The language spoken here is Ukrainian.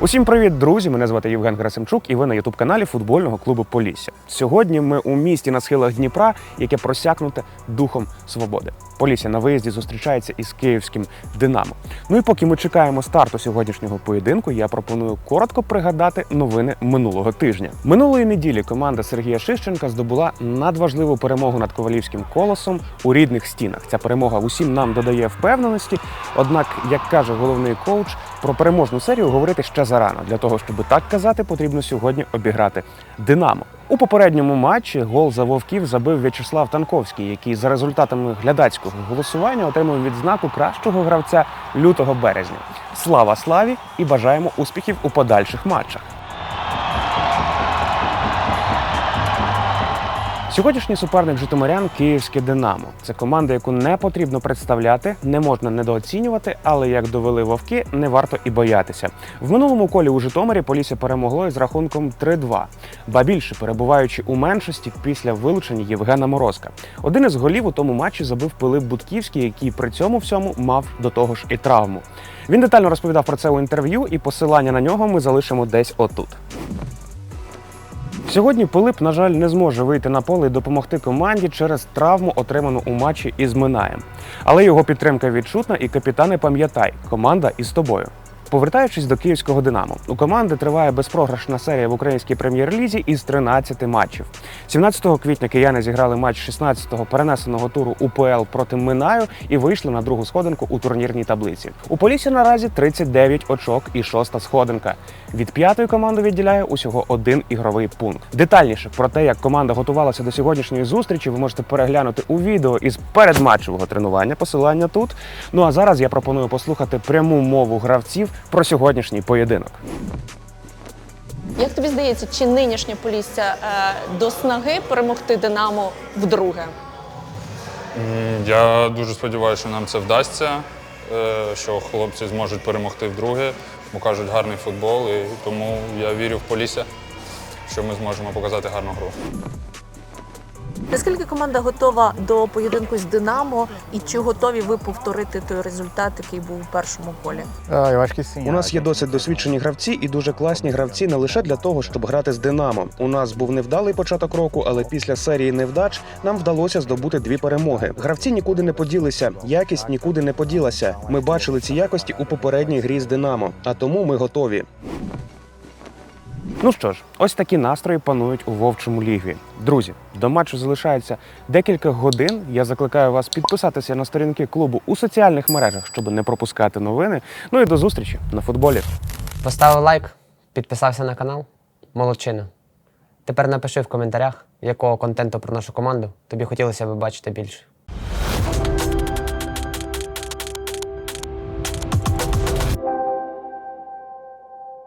Усім привіт, друзі! Мене звати Євген Герасимчук, і ви на ютуб-каналі футбольного клубу Полісся. Сьогодні ми у місті на схилах Дніпра, яке просякнуте духом свободи. Полісся на виїзді зустрічається із київським Динамо. Ну і поки ми чекаємо старту сьогоднішнього поєдинку, я пропоную коротко пригадати новини минулого тижня. Минулої неділі команда Сергія Шищенка здобула надважливу перемогу над ковалівським колосом у рідних стінах. Ця перемога усім нам додає впевненості. Однак, як каже головний коуч, про переможну серію говорити ще зарано. Для того, щоб так казати, потрібно сьогодні обіграти Динамо. У попередньому матчі гол за вовків забив В'ячеслав Танковський, який за результатами глядацького голосування отримав відзнаку кращого гравця лютого березня. Слава славі і бажаємо успіхів у подальших матчах. Сьогоднішній суперник Житомирян Київське Динамо. Це команда, яку не потрібно представляти, не можна недооцінювати, але як довели вовки, не варто і боятися. В минулому колі у Житомирі Полісся перемогло із рахунком 3-2. Ба більше перебуваючи у меншості після вилучення Євгена Морозка. Один із голів у тому матчі забив Пилип Будківський, який при цьому всьому мав до того ж і травму. Він детально розповідав про це у інтерв'ю, і посилання на нього ми залишимо десь отут. Сьогодні Пилип, на жаль, не зможе вийти на поле і допомогти команді через травму, отриману у матчі із Минаєм. Але його підтримка відчутна, і капітане пам'ятай, команда із тобою. Повертаючись до київського Динамо, у команди триває безпрограшна серія в українській прем'єр-лізі із 13 матчів. 17 квітня кияни зіграли матч 16-го перенесеного туру УПЛ проти Минаю і вийшли на другу сходинку у турнірній таблиці. У Полісі наразі 39 очок і шоста сходинка. Від п'ятої команди відділяє усього один ігровий пункт. Детальніше про те, як команда готувалася до сьогоднішньої зустрічі, ви можете переглянути у відео із передматчевого тренування. Посилання тут. Ну а зараз я пропоную послухати пряму мову гравців про сьогоднішній поєдинок. Як тобі здається, чи нинішнє Полісся е, до снаги перемогти Динамо вдруге? Я дуже сподіваюся, що нам це вдасться, е, що хлопці зможуть перемогти вдруге, бо кажуть гарний футбол, і тому я вірю в Полісся, що ми зможемо показати гарну гру. Наскільки команда готова до поєдинку з Динамо, і чи готові ви повторити той результат, який був у першому колі? У нас є досить досвідчені гравці і дуже класні гравці не лише для того, щоб грати з Динамо. У нас був невдалий початок року, але після серії невдач нам вдалося здобути дві перемоги. Гравці нікуди не поділися, якість нікуди не поділася. Ми бачили ці якості у попередній грі з Динамо, а тому ми готові. Ну що ж, ось такі настрої панують у вовчому лігві. Друзі, до матчу залишається декілька годин. Я закликаю вас підписатися на сторінки клубу у соціальних мережах, щоб не пропускати новини. Ну і до зустрічі на футболі. Поставив лайк, підписався на канал. Молодчина. Тепер напиши в коментарях, якого контенту про нашу команду тобі хотілося б бачити більше.